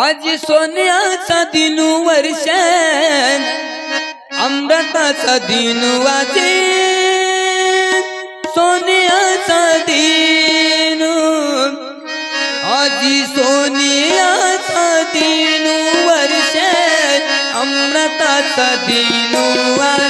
आज सोन्याचा दिन वर्ष अमृताचा दिन वाजे सोन्याचा दिन आज सोन्याचा दिन वर्ष अमृताचा दिन वाजे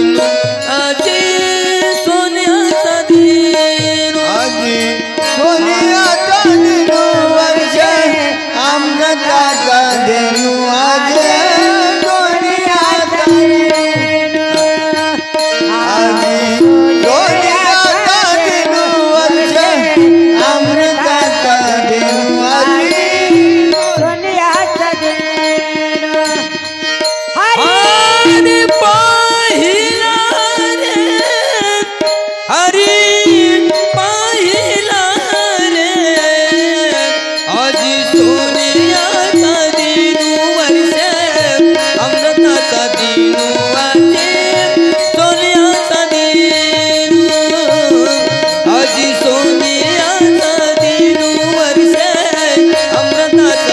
la Canada.